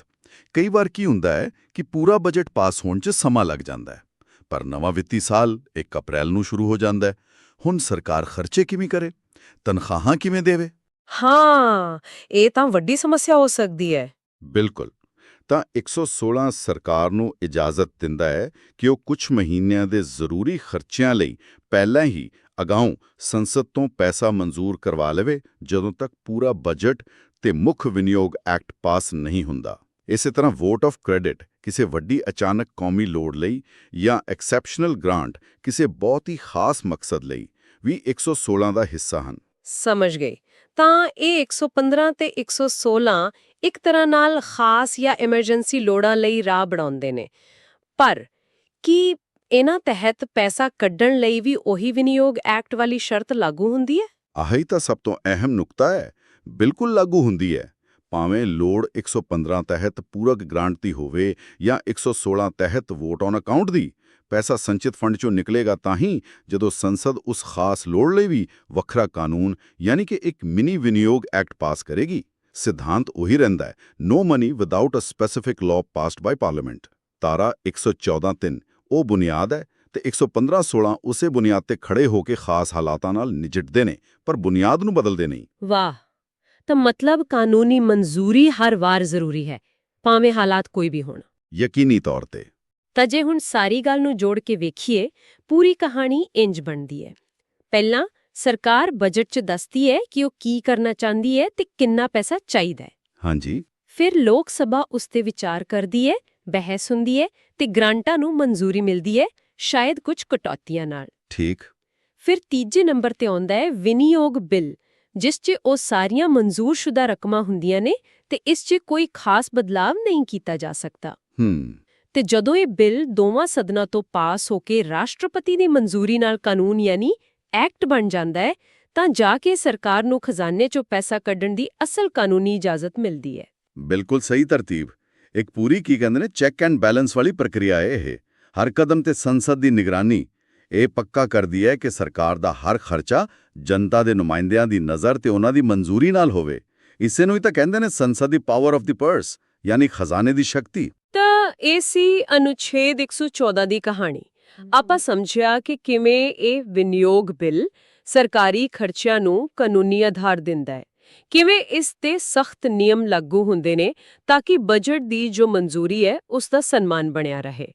Speaker 5: ਕਈ ਵਾਰ ਕੀ ਹੁੰਦਾ ਹੈ ਕਿ ਪੂਰਾ ਬਜਟ ਪਾਸ ਹੋਣ 'ਚ ਸਮਾਂ ਲੱਗ ਜਾਂਦਾ ਹੈ ਪਰ ਨਵਾਂ ਵਿੱਤੀ ਸਾਲ 1 ਅਪ੍ਰੈਲ ਨੂੰ ਸ਼ੁਰੂ ਹੋ ਜਾਂਦਾ ਹੈ। ਹੁਣ ਸਰਕਾਰ ਖਰਚੇ ਕਿਵੇਂ ਕਰੇ? ਤਨਖਾਹਾਂ ਕਿਵੇਂ ਦੇਵੇ?
Speaker 4: ਹਾਂ ਇਹ ਤਾਂ ਵੱਡੀ ਸਮੱਸਿਆ ਹੋ ਸਕਦੀ ਹੈ।
Speaker 5: ਬਿਲਕੁਲ। ਤਾਂ 116 ਸਰਕਾਰ ਨੂੰ ਇਜਾਜ਼ਤ ਦਿੰਦਾ ਹੈ ਕਿ ਉਹ ਕੁਝ ਮਹੀਨਿਆਂ ਦੇ ਜ਼ਰੂਰੀ ਖਰਚਿਆਂ ਲਈ ਪਹਿਲਾਂ ਹੀ ਅਗਾਊਂ ਸੰਸਦ ਤੋਂ ਪੈਸਾ ਮਨਜ਼ੂਰ ਕਰਵਾ ਲਵੇ ਜਦੋਂ ਤੱਕ ਪੂਰਾ ਬਜਟ ਤੇ ਮੁੱਖ ਵਿਨਿਯੋਗ ਐਕਟ ਪਾਸ ਨਹੀਂ ਹੁੰਦਾ। ਇਸੇ ਤਰ੍ਹਾਂ ਵੋਟ ਆਫ ਕ੍ਰੈਡਿਟ ਕਿਸੇ ਵੱਡੀ ਅਚਾਨਕ ਕੌਮੀ ਲੋੜ ਲਈ ਜਾਂ ਐਕਸੈਪਸ਼ਨਲ ਗ੍ਰਾਂਟ ਕਿਸੇ ਬਹੁਤ ਹੀ ਖਾਸ ਮਕਸਦ ਲਈ ਵੀ 116 ਦਾ ਹਿੱਸਾ ਹਨ।
Speaker 4: ਸਮਝ ਗਏ। ਤਾਂ ਇਹ 115 ਤੇ 116 ਇੱਕ ਤਰ੍ਹਾਂ ਨਾਲ ਖਾਸ ਜਾਂ ਐਮਰਜੈਂਸੀ ਲੋੜਾਂ ਲਈ ਰਾਹ ਬਣਾਉਂਦੇ ਨੇ। ਪਰ ਕੀ ਇਹਨਾਂ ਤਹਿਤ ਪੈਸਾ ਕੱਢਣ ਲਈ ਵੀ ਉਹੀ ਵਿਨਿਯੋਗ ਐਕਟ ਵਾਲੀ ਸ਼ਰਤ ਲਾਗੂ ਹੁੰਦੀ ਹੈ?
Speaker 5: ਆਹੀ ਤਾਂ ਸਭ ਤੋਂ ਅਹਿਮ ਨੁਕਤਾ ਹੈ। ਬਿਲਕੁਲ ਲਾਗੂ ਹੁੰਦੀ ਹੈ। ਭਾਵੇਂ ਲੋੜ 115 ਤਹਿਤ ਪੂਰਕ ਗ੍ਰਾਂਟ ਦੀ ਹੋਵੇ ਜਾਂ 116 ਤਹਿਤ ਵੋਟ ਔਨ ਅਕਾਊਂਟ ਦੀ, ਪੈਸਾ ਸੰਚਿਤ ਫੰਡ ਚੋਂ ਨਿਕਲੇਗਾ ਤਾਂ ਹੀ ਜਦੋਂ ਸੰਸਦ ਉਸ ਖਾਸ ਲੋੜ ਲਈ ਵੀ ਵੱਖਰਾ ਕਾਨੂੰਨ ਯਾਨੀ ਕਿ ਇੱਕ ਮਿਨੀ ਵਿਨਿਯੋਗ ਐਕਟ ਪਾਸ ਕਰੇਗੀ। ਸਿਧਾਂਤ ਉਹੀ ਰਹਿੰਦਾ ਹੈ। No money without a specific law passed by parliament ਤਾਰਾ 114.3 ਉਹ ਬੁਨਿਆਦ ਹੈ ਤੇ 115-16 ਉਸੇ ਬੁਨਿਆਦ ਤੇ ਖੜੇ ਹੋ ਕੇ ਖਾਸ ਹਾਲਾਤਾਂ ਨਾਲ ਨਜਿੱਠਦੇ ਨੇ ਪਰ ਬੁਨਿਆਦ ਨੂੰ ਬਦਲਦੇ ਨਹੀਂ।
Speaker 4: ਵਾਹ! ਤਾਂ ਮਤਲਬ ਕਾਨੂੰਨੀ ਮਨਜ਼ੂਰੀ ਹਰ ਵਾਰ ਜ਼ਰੂਰੀ ਹੈ ਭਾਵੇਂ ਹਾਲਾਤ ਕੋਈ ਵੀ ਹੋਣ।
Speaker 5: ਯਕੀਨੀ ਤੌਰ ਤੇ।
Speaker 4: ਤਾਂ ਜੇ ਹੁਣ ਸਾਰੀ ਗੱਲ ਨੂੰ ਜੋੜ ਕੇ ਵੇਖੀਏ ਪੂਰੀ ਕਹਾਣੀ ਇੰਜ ਬਣਦੀ ਹੈ। ਪਹਿਲਾਂ ਸਰਕਾਰ ਬਜਟ 'ਚ ਦੱਸਦੀ ਹੈ ਕਿ ਉਹ ਕੀ ਕਰਨਾ ਚਾਹੁੰਦੀ ਹੈ ਤੇ ਕਿੰਨਾ ਪੈਸਾ ਚਾਹੀਦਾ ਹੈ।
Speaker 5: ਹਾਂਜੀ।
Speaker 4: ਫਿਰ ਲੋਕ ਸਭਾ ਉਸ ਤੇ ਵਿਚਾਰ ਕਰਦੀ ਹੈ ਬਹਿਸ ਹੁੰਦੀ ਹੈ ਤੇ ਗ੍ਰਾਂਟਾਂ ਨੂੰ ਮਨਜ਼ੂਰੀ ਮਿਲਦੀ ਹੈ ਸ਼ਾਇਦ ਕੁਝ ਕਟੌਤੀਆਂ ਨਾਲ।
Speaker 5: ਠੀਕ।
Speaker 4: ਫਿਰ ਤੀਜੇ ਨੰਬਰ ਤੇ ਆਉਂਦਾ ਹੈ ਵਿਨਿਯੋਗ ਬਿੱਲ ਜਿਸ 'ਚ ਉਹ ਸਾਰੀਆਂ ਮਨਜ਼ੂਰਸ਼ੁਦਾ ਰਕਮਾਂ ਹੁੰਦੀਆਂ ਨੇ ਤੇ ਇਸ 'ਚ ਕੋਈ ਖਾਸ ਬਦਲਾਵ ਨਹੀਂ ਕੀਤਾ ਜਾ ਸਕਦਾ।
Speaker 5: ਹੂੰ।
Speaker 4: ਤੇ ਜਦੋਂ ਇਹ ਬਿੱਲ ਦੋਵਾਂ ਸਦਨਾਂ ਤੋਂ ਪਾਸ ਹੋ ਕੇ ਰਾਸ਼ਟਰਪਤੀ ਦੀ ਮਨਜ਼ੂਰੀ ਨਾਲ ਕਾਨੂੰਨ ਯਾਨੀ ਐਕਟ ਬਣ ਜਾਂਦਾ ਹੈ ਤਾਂ ਜਾ ਕੇ ਸਰਕਾਰ ਨੂੰ ਖਜ਼ਾਨੇ 'ਚੋਂ ਪੈਸਾ ਕੱਢਣ ਦੀ ਅਸਲ ਕਾਨੂੰਨੀ ਇਜਾਜ਼ਤ ਮਿਲਦੀ ਹੈ।
Speaker 5: ਬਿਲਕੁਲ ਸਹੀ ਤਰਤੀਬ। ਇੱਕ ਪੂਰੀ ਕੀ ਕਹਿੰਦੇ ਨੇ ਚੈੱਕ ਐਂਡ ਬੈਲੈਂਸ ਵਾਲੀ ਪ੍ਰਕਿਰਿਆ ਹੈ। ਇਹ ਹਰ ਕਦਮ ਤੇ ਸੰਸਦ ਦੀ ਨਿਗਰਾਨੀ। ਇਹ ਪੱਕਾ ਕਰਦੀ ਹੈ ਕਿ ਸਰਕਾਰ ਦਾ ਹਰ ਖਰਚਾ ਜਨਤਾ ਦੇ ਨੁਮਾਇੰਦਿਆਂ ਦੀ ਨਜ਼ਰ ਤੇ ਉਹਨਾਂ ਦੀ ਮਨਜ਼ੂਰੀ ਨਾਲ ਹੋਵੇ। ਇਸੇ ਨੂੰ ਹੀ ਤਾਂ ਕਹਿੰਦੇ ਨੇ ਸੰਸਦ ਦੀ ਪਾਵਰ ਆਫ ਦੀ ਪਰਸ ਯਾਨੀ ਖਜ਼ਾਨੇ ਦੀ ਸ਼ਕਤੀ।
Speaker 4: ਤਾਂ ਇਹ ਸੀ ਅਨੁਛੇਦ 114 ਦੀ ਕਹਾਣੀ। ਆਪਾਂ ਸਮਝਿਆ ਕਿ ਕਿਵੇਂ ਇਹ ਵਿਨਿਯੋਗ ਬਿੱਲ ਸਰਕਾਰੀ ਖਰਚਿਆਂ ਨੂੰ ਕਾਨੂੰਨੀ ਆਧਾਰ ਦਿੰਦਾ ਹੈ। ਕਿਵੇਂ ਇਸ ਤੇ ਸਖਤ ਨਿਯਮ ਲਾਗੂ ਹੁੰਦੇ ਨੇ ਤਾਂ ਕਿ ਬਜਟ ਦੀ ਜੋ ਮਨਜ਼ੂਰੀ ਹੈ, ਉਸ ਦਾ ਸਨਮਾਨ ਬਣਿਆ ਰਹੇ?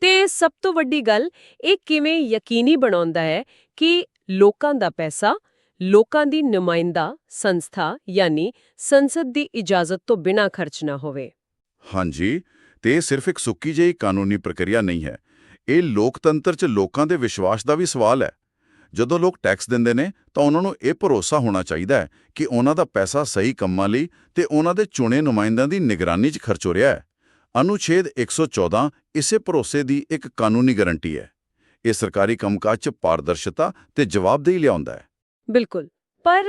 Speaker 4: ਤੇ ਸਭ ਤੋਂ ਵੱਡੀ ਗੱਲ, ਇਹ ਕਿਵੇਂ ਯਕੀਨੀ ਬਣਾਉਂਦਾ ਹੈ ਕਿ ਲੋਕਾਂ ਦਾ ਪੈਸਾ, ਲੋਕਾਂ ਦੀ ਨੁਮਾਇੰਦਾ ਸੰਸਥਾ ਯਾਨੀ ਸੰਸਦ ਦੀ ਇਜਾਜ਼ਤ ਤੋਂ ਬਿਨਾਂ ਖਰਚ ਨਾ ਹੋਵੇ?
Speaker 5: ਹਾਂਜੀ, ਤੇ ਇਹ ਸਿਰਫ ਇੱਕ ਸੁੱਕੀ ਜਿਹੀ ਕਾਨੂੰਨੀ ਪ੍ਰਕਿਰਿਆ ਨਹੀਂ ਹੈ। ਇਹ ਲੋਕਤੰਤਰ 'ਚ ਲੋਕਾਂ ਦੇ ਵਿਸ਼ਵਾਸ ਦਾ ਵੀ ਸਵਾਲ ਹੈ। ਜਦੋਂ ਲੋਕ ਟੈਕਸ ਦਿੰਦੇ ਨੇ ਤਾਂ ਉਹਨਾਂ ਨੂੰ ਇਹ ਭਰੋਸਾ ਹੋਣਾ ਚਾਹੀਦਾ ਹੈ ਕਿ ਉਹਨਾਂ ਦਾ ਪੈਸਾ ਸਹੀ ਕੰਮਾਂ ਲਈ ਤੇ ਉਹਨਾਂ ਦੇ ਚੁਣੇ ਨੁਮਾਇੰਦਿਆਂ ਦੀ ਨਿਗਰਾਨੀ 'ਚ ਖਰਚ ਹੋ ਰਿਹਾ ਹੈ। ਅਨੁਛੇਦ 114 ਇਸੇ ਭਰੋਸੇ ਦੀ ਇੱਕ ਕਾਨੂੰਨੀ ਗਾਰੰਟੀ ਹੈ। ਇਹ ਸਰਕਾਰੀ ਕੰਮਕਾਜ 'ਚ ਪਾਰਦਰਸ਼ਤਾ ਤੇ ਜਵਾਬਦੇਹੀ ਲਿਆਉਂਦਾ ਹੈ।
Speaker 4: ਬਿਲਕੁਲ। ਪਰ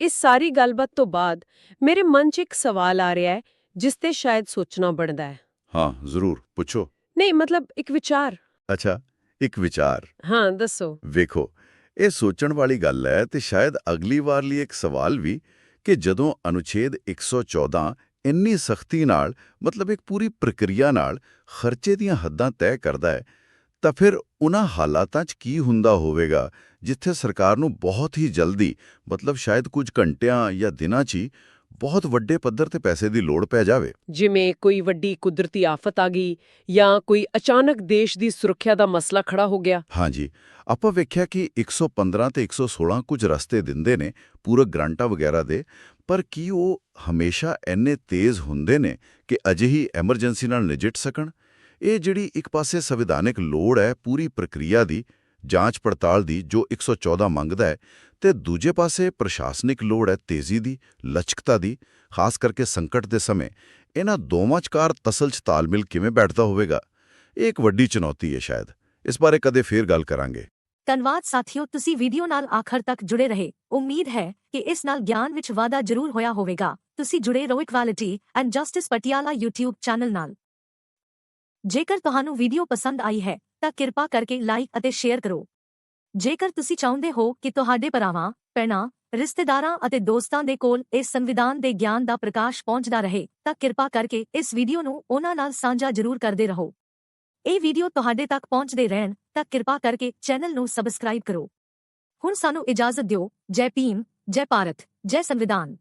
Speaker 4: ਇਸ ਸਾਰੀ ਗੱਲਬਾਤ ਤੋਂ ਬਾਅਦ ਮੇਰੇ ਮਨ 'ਚ ਇੱਕ ਸਵਾਲ ਆ ਰਿਹਾ ਹੈ ਜਿਸ ਤੇ ਸ਼ਾਇਦ ਸੋਚਣਾ ਬਣਦਾ ਹੈ।
Speaker 5: ਹਾਂ ਜ਼ਰੂਰ ਪੁੱਛੋ।
Speaker 4: ਨਹੀਂ ਮਤਲਬ ਇੱਕ ਵਿਚਾਰ।
Speaker 5: ਅੱਛਾ। ਇੱਕ ਵਿਚਾਰ।
Speaker 4: ਹਾਂ ਦੱਸੋ।
Speaker 5: ਵੇਖੋ ਇਹ ਸੋਚਣ ਵਾਲੀ ਗੱਲ ਹੈ ਤੇ ਸ਼ਾਇਦ ਅਗਲੀ ਵਾਰ ਲਈ ਇੱਕ ਸਵਾਲ ਵੀ ਕਿ ਜਦੋਂ ਅਨੁਛੇਦ 114 ਇੰਨੀ ਸਖਤੀ ਨਾਲ ਮਤਲਬ ਇੱਕ ਪੂਰੀ ਪ੍ਰਕਿਰਿਆ ਨਾਲ ਖਰਚੇ ਦੀਆਂ ਹੱਦਾਂ ਤੈਅ ਕਰਦਾ ਹੈ ਤਾਂ ਫਿਰ ਉਹਨਾਂ ਹਾਲਾਤਾਂ 'ਚ ਕੀ ਹੁੰਦਾ ਹੋਵੇਗਾ ਜਿੱਥੇ ਸਰਕਾਰ ਨੂੰ ਬਹੁਤ ਹੀ ਜਲਦੀ ਮਤਲਬ ਸ਼ਾਇਦ ਕੁਝ ਘੰਟਿਆਂ ਜਾਂ ਦਿਨਾਂ 'ਚ ਹੀ ਬਹੁਤ ਵੱਡੇ ਪੱਧਰ ਤੇ ਪੈਸੇ ਦੀ ਲੋੜ ਪੈ ਜਾਵੇ।
Speaker 4: ਜਿਵੇਂ ਕੋਈ ਵੱਡੀ ਕੁਦਰਤੀ ਆਫਤ ਆ ਗਈ ਜਾਂ ਕੋਈ ਅਚਾਨਕ ਦੇਸ਼ ਦੀ ਸੁਰੱਖਿਆ ਦਾ ਮਸਲਾ ਖੜਾ ਹੋ ਗਿਆ।
Speaker 5: ਹਾਂਜੀ ਆਪਾਂ ਵੇਖਿਆ ਕਿ 115 ਤੇ 116 ਕੁਝ ਰਸਤੇ ਦਿੰਦੇ ਨੇ ਪੂਰਕ ਗ੍ਰਾਂਟਾਂ ਵਗੈਰਾ ਦੇ ਪਰ ਕੀ ਉਹ ਹਮੇਸ਼ਾ ਇੰਨੇ ਤੇਜ਼ ਹੁੰਦੇ ਨੇ ਕਿ ਅਜਿਹੀ ਐਮਰਜੈਂਸੀ ਨਾਲ ਨਜਿੱਠ ਸਕਣ? ਇਹ ਜਿਹੜੀ ਇੱਕ ਪਾਸੇ ਸੰਵਿਧਾਨਿਕ ਲੋੜ ਹੈ ਪੂਰੀ ਪ੍ਰਕਿਰਿਆ ਦੀ ਜਾਂਚ ਪੜਤਾਲ ਦੀ ਜੋ 114 ਮੰਗਦਾ ਹੈ ਤੇ ਦੂਜੇ ਪਾਸੇ ਪ੍ਰਸ਼ਾਸਨਿਕ ਲੋੜ ਹੈ ਤੇਜ਼ੀ ਦੀ, ਲਚਕਤਾ ਦੀ, ਖਾਸ ਕਰਕੇ ਸੰਕਟ ਦੇ ਸਮੇਂ, ਇਹਨਾਂ ਦੋਵਾਂ ਵਿਚਕਾਰ ਤਸਲ 'ਚ ਤਾਲਮੇਲ ਕਿਵੇਂ ਬੈਠਦਾ ਹੋਵੇਗਾ? ਇਹ ਇੱਕ ਵੱਡੀ ਚੁਣੌਤੀ ਹੈ ਸ਼ਾਇਦ। ਇਸ ਬਾਰੇ ਕਦੇ ਫੇਰ ਗੱਲ ਕਰਾਂਗੇ।
Speaker 2: ਧੰਨਵਾਦ ਸਾਥੀਓ, ਤੁਸੀਂ ਵੀਡੀਓ ਨਾਲ ਆਖਰ ਤੱਕ ਜੁੜੇ ਰਹੇ। ਉਮੀਦ ਹੈ ਕਿ ਇਸ ਨਾਲ ਗਿਆਨ ਵਿੱਚ ਵਾਧਾ ਜ਼ਰੂਰ ਹੋਇਆ ਹੋਵੇਗਾ। ਤੁਸੀਂ ਜੁੜੇ ਰਹੋ equality and justice Patiala YouTube channel ਨਾਲ। ਜੇਕਰ ਤੁਹਾਨੂੰ ਵੀਡੀਓ ਪਸੰਦ ਆਈ ਹੈ ਤਾਂ ਕਿਰਪਾ ਕਰਕੇ ਲਾਈਕ ਅਤੇ ਸ਼ੇਅਰ ਕਰੋ। ਜੇਕਰ ਤੁਸੀਂ ਚਾਹੁੰਦੇ ਹੋ ਕਿ ਤੁਹਾਡੇ ਭਰਾਵਾਂ, ਭੈਣਾਂ, ਰਿਸ਼ਤੇਦਾਰਾਂ ਅਤੇ ਦੋਸਤਾਂ ਦੇ ਕੋਲ ਇਸ ਸੰਵਿਧਾਨ ਦੇ ਗਿਆਨ ਦਾ ਪ੍ਰਕਾਸ਼ ਪਹੁੰਚਦਾ ਰਹੇ, ਤਾਂ ਕਿਰਪਾ ਕਰਕੇ ਇਸ ਵੀਡੀਓ ਨੂੰ ਉਹਨਾਂ ਨਾਲ ਸਾਂਝਾ ਜ਼ਰੂਰ ਕਰਦੇ ਰਹੋ। ਇਹ ਵੀਡੀਓ ਤੁਹਾਡੇ ਤੱਕ ਪਹੁੰਚਦੇ ਰਹਿਣ, ਤਾਂ ਕਿਰਪਾ ਕਰਕੇ ਚੈਨਲ ਨੂੰ ਸਬਸਕ੍ਰਾਈਬ ਕਰੋ। ਹੁਣ ਸਾਨੂੰ ਇਜਾਜ਼ਤ ਦਿਓ। ਜੈ ਭੀਮ, ਜੈ ਭਾਰਤ, ਜੈ ਸੰਵਿਧਾਨ।